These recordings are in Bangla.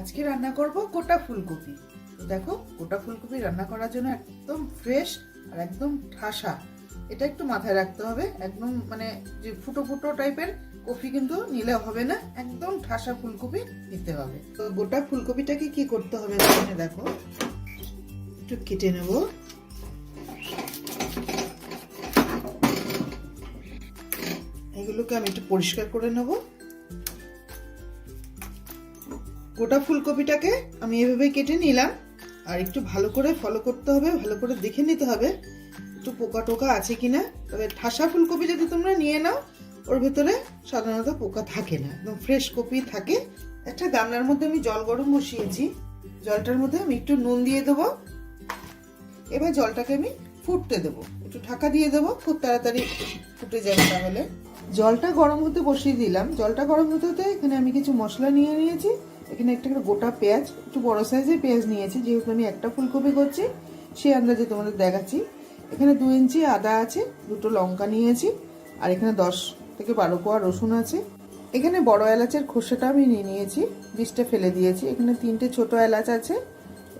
আজকে রান্না করব গোটা ফুলকপি। তো দেখো, গোটা ফুলকপি রান্না করার জন্য একদম ফ্রেশ আর একদম ঠাসা। এটা একটু মাথায় রাখতে হবে। একদম মানে যে ফুটো ফুটো টাইপের কপি কিন্তু নিলে হবে না। একদম ঠাসা ফুলকপি নিতে হবে। তো গোটা ফুলকপিটাকে কি করতে হবে এখানে দেখো। একটু কেটে নেব। এগুলোকে আমি একটু পরিষ্কার করে নেব। গোটা ফুলকপিটাকে আমি এভাবে কেটে নিলাম। আর একটু ভালো করে ফলো করতে হবে, ভালো করে দেখে নিতে হবে একটু পোকা টোকা আছে কিনা। তবে ঠাসা ফুলকপি যদি তোমরা নিয়ে নাও, ওর ভেতরে সাধারণত পোকা থাকে না, একদম ফ্রেশ কপি থাকে। একটা গামলার মধ্যে আমি জল গরম বসিয়েছি, জলটার মধ্যে আমি একটু নুন দিয়ে দেবো। এবার জলটাকে আমি ফুটতে দেবো, একটু ঢাকা দিয়ে দেবো, খুব তাড়াতাড়ি ফুটে যাবে তাহলে। জলটা গরম হতে বসিয়ে দিলাম, জলটা গরম হতে হতে এখানে আমি কিছু মশলা নিয়ে নিয়েছি। এখানে একটা করে গোটা পেঁয়াজ, একটু বড় সাইজের পেঁয়াজ নিয়েছি, যেহেতু আমি একটা ফুলকপি করছি সেই আন্দাজে তোমাদের দেখাচ্ছি। এখানে দু ইঞ্চি আদা আছে, দুটো লঙ্কা নিয়েছি, আর এখানে দশ থেকে বারো কোয়া রসুন আছে। এখানে বড় এলাচের খোসাটা আমি নিয়ে নিয়েছি, বীজটা ফেলে দিয়েছি। এখানে তিনটে ছোট এলাচ আছে,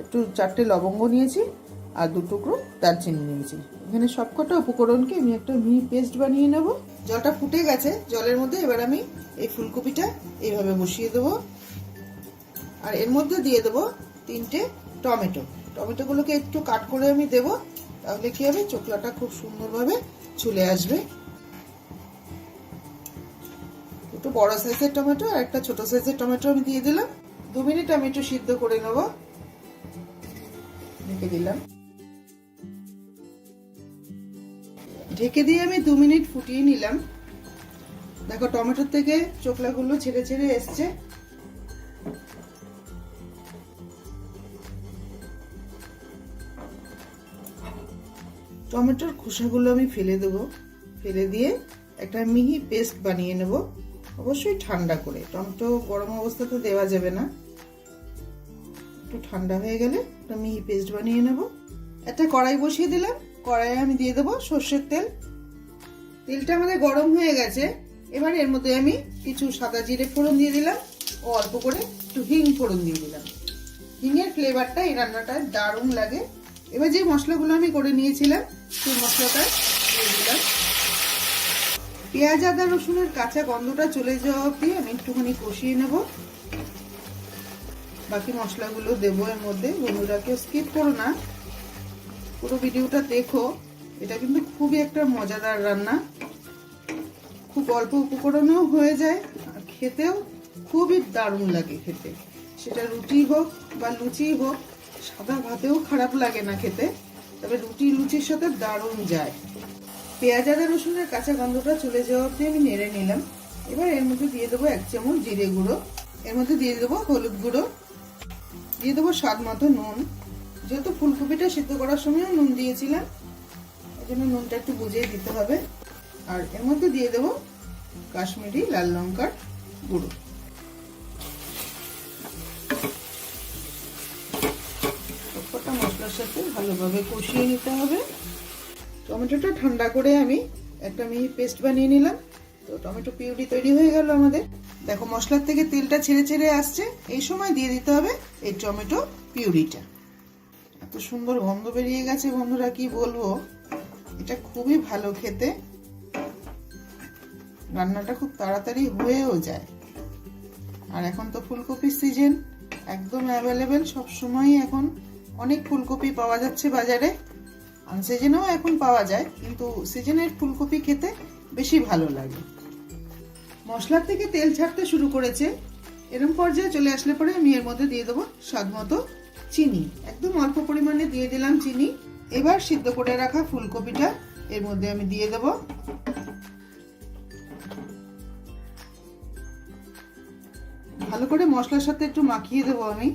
একটু চারটে লবঙ্গ নিয়েছি, আর দু টুকরো দারচিনি নিয়েছি। এখানে সবকটা উপকরণকে আমি একটা মিহি পেস্ট বানিয়ে নেব। জলটা ফুটে গেছে, জলের মধ্যে এবার আমি এই ফুলকপিটা এইভাবে বসিয়ে দেবো। আর এর মধ্যে দিয়ে দেবো তিনটে টমেটো। টমেটোগুলোকে একটু কাট করে আমি দেব, তাহলে কি হবে? চোখলাটা খুব সুন্দরভাবে চলে আসবে। একটু বড় সাইজের টমেটো আর একটা ছোট সাইজের টমেটো আমি দিয়ে দিলাম। দু মিনিট আমি একটু সিদ্ধ করে নেব। ঢেকে দিলাম। ঢেকে দিয়ে আমি দু মিনিট ফুটিয়ে নিলাম। দেখো, টমেটোর থেকে চোখলাগুলো ছেড়ে ছেড়ে এসছে। টমেটোর খোসাগুলো আমি ফেলে দেবো। ফেলে দিয়ে একটা মিহি পেস্ট বানিয়ে নেব। অবশ্যই ঠান্ডা করে। টমেটো গরম অবস্থাতে দেওয়া যাবে না। একটু ঠান্ডা হয়ে গেলে একটা মিহি পেস্ট বানিয়ে নেব। একটা কড়াই বসিয়ে দিলাম। কড়াইয়ে আমি দিয়ে দেবো সর্ষের তেল। তেলটা আমাদের গরম হয়ে গেছে। এবার এর মধ্যে আমি কিছু সাদা জিরে ফোড়ন দিয়ে দিলাম। ও অল্প করে একটু হিং ফোড়ন দিয়ে দিলাম। হিঙের ফ্লেভারটা এই রান্নাটায় দারুণ লাগে। এবার যে মশলাগুলো আমি করে নিয়েছিলাম, সেই মশলাটা দিয়ে দিলাম। পেঁয়াজ, আদা রসুনের কাঁচা গন্ধটা চলে যাওয়া অবধি আমি একটুখানি কষিয়ে নেব। বাকি মশলাগুলো দেবো এর মধ্যে। বন্ধুরা কেউ স্কিপ করো না। পুরো ভিডিওটা দেখো। এটা কিন্তু খুবই একটা মজাদার রান্না। খুব অল্প উপকরণেও হয়ে যায়, আর খেতেও খুবই দারুণ লাগে খেতে। সেটা রুটি হোক বা লুচি হোক সাদা ভাতেও খারাপ লাগে না খেতে, তবে রুটি লুচির সাথে দারুণ যায়। পেঁয়াজ, আদা, রসুনের কাঁচা গন্ধটা চলে যাওয়া অবধি আমি নেড়ে নিলাম। এবার এর মধ্যে দিয়ে দেবো এক চামচ জিরে গুঁড়ো। এর মধ্যে দিয়ে দেবো হলুদ গুঁড়ো। দিয়ে দেবো স্বাদ মতো নুন। যেহেতু ফুলকপিটা সিদ্ধ করার সময়ও নুন দিয়েছিলাম, এই জন্য নুনটা একটু বুঝিয়ে দিতে হবে। আর এর মধ্যে দিয়ে দেবো কাশ্মীরি লাল লঙ্কার গুঁড়ো। সাথে ভালোভাবে কষিয়ে নিতে হবে। টমেটোটা ঠান্ডা করে আমি একটা মিহি পেস্ট বানিয়ে নিলাম। তো টমেটো পিউরি তৈরি হয়ে গেল আমাদের। দেখো, মশলার থেকে তেলটা ছেড়ে ছেড়ে আসছে। এই সময় দিয়ে দিতে হবে এই টমেটো পিউরিটা। এত সুন্দর গন্ধ বেরিয়ে গেছে বন্ধুরা, কি বলব? এটা খুবই ভালো খেতে। রান্নাটা খুব তাড়াতাড়ি হয়েও যায়। আর এখন তো ফুলকপির সিজন, একদম অ্যাভেলেবেল সবসময়ই এখন অনেক ফুলকপি পাওয়া যাচ্ছে বাজারে। আনসিজনেও এখন পাওয়া যায়, কিন্তু সিজনের ফুলকপি খেতে বেশি ভালো লাগে। মশলার থেকে তেল ছাড়তে শুরু করেছে। এরম পর্যায়ে চলে আসলে পরে আমি এর মধ্যে দিয়ে দেবো স্বাদ মতো চিনি। একদম অল্প পরিমাণে দিয়ে দিলাম চিনি। এবার সিদ্ধ করে রাখা ফুলকপিটা এর মধ্যে আমি দিয়ে দেব। ভালো করে মশলার সাথে একটু মাখিয়ে দেবো আমি।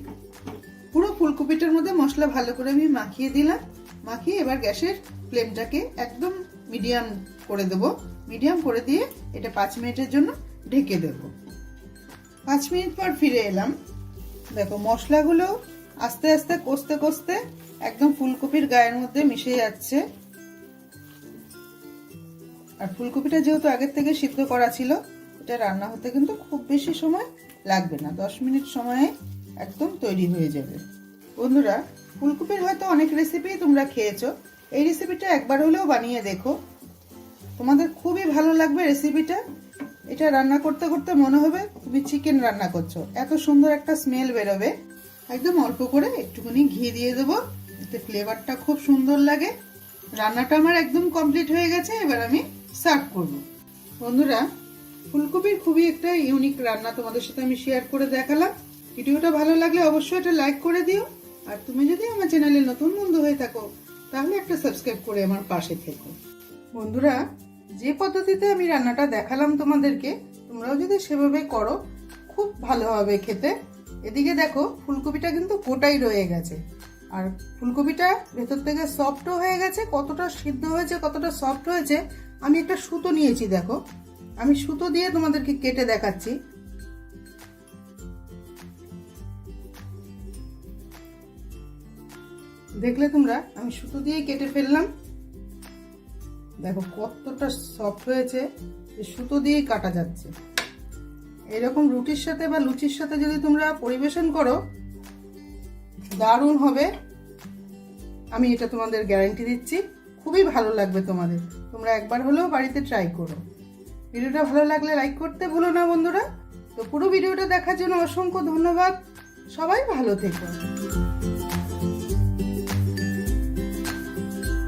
পুরো ফুলকপিটার মধ্যে মশলা ভালো করে আমি মাখিয়ে দিলাম। মাখিয়ে এবার গ্যাসের ফ্লেমটাকে একদম মিডিয়াম করে দেব। মিডিয়াম করে দিয়ে এটা পাঁচ মিনিটের জন্য ঢেকে দেব। পাঁচ মিনিট পর ফিরে এলাম। দেখো, মশলাগুলো আস্তে আস্তে কষতে কষতে একদম ফুলকপির গায়ের মধ্যে মিশে যাচ্ছে। আর ফুলকপিটা যেহেতু আগের থেকে সিদ্ধ করা ছিল, এটা রান্না হতে কিন্তু খুব বেশি সময় লাগবে না। দশ মিনিট সময়ে একদম তৈরি হয়ে যাবে। বন্ধুরা, ফুলকপির হয়তো অনেক রেসিপি তোমরা খেয়েছো। এই রেসিপিটা একবার হলেও বানিয়ে দেখো। তোমাদের খুবই ভালো লাগবে রেসিপিটা এটা রান্না করতে করতে মনে হবে তুমি চিকেন রান্না করছ। এত সুন্দর একটা স্মেল বেরোবে। একদম অল্প করে একটুখানি ঘি দিয়ে দেবো। এতে ফ্লেভারটা খুব সুন্দর লাগে। রান্নাটা আমার একদম কমপ্লিট হয়ে গেছে, এবার আমি সার্ভ করব। বন্ধুরা, ফুলকপির খুবই একটা ইউনিক রান্না তোমাদের সাথে আমি শেয়ার করে দেখালাম। ভিডিওটা ভালো লাগলে অবশ্যই এটা লাইক করে দিও। আর তুমি যদি আমার চ্যানেলে নতুন বন্ধু হয়ে থাকো, তাহলে একটা সাবস্ক্রাইব করে আমার পাশে থেকো। বন্ধুরা, যে পদ্ধতিতে আমি রান্নাটা দেখালাম তোমাদেরকে, তোমরাও যদি সেভাবে করো, খুব ভালো হবে খেতে। এদিকে দেখো, ফুলকপিটা কিন্তু গোটাই রয়ে গেছে। আর ফুলকপিটা ভেতর থেকে সফটও হয়ে গেছে, কতটা সিদ্ধ হয়েছে, কতটা সফট হয়েছে, আমি একটা সুতো নিয়েছি, দেখো। আমি সুতো দিয়ে তোমাদেরকে কেটে দেখাচ্ছি। দেখলে তোমরা? আমি সুতো দিয়ে কেটে ফেললাম। দেখো কতটা সফট হয়েছে। সুতো দিয়েই কাটা যাচ্ছে। এরকম রুটির সাথে বা লুচির সাথে যদি তোমরা পরিবেশন করো, দারুণ হবে। আমি এটা তোমাদের গ্যারান্টি দিচ্ছি। খুবই ভালো লাগবে তোমাদের। তোমরা একবার হলেও বাড়িতে ট্রাই করো। ভিডিওটা ভালো লাগলে লাইক করতে ভুলো না বন্ধুরা। তো পুরো ভিডিওটা দেখার জন্য অসংখ্য ধন্যবাদ। সবাই ভালো থেকো।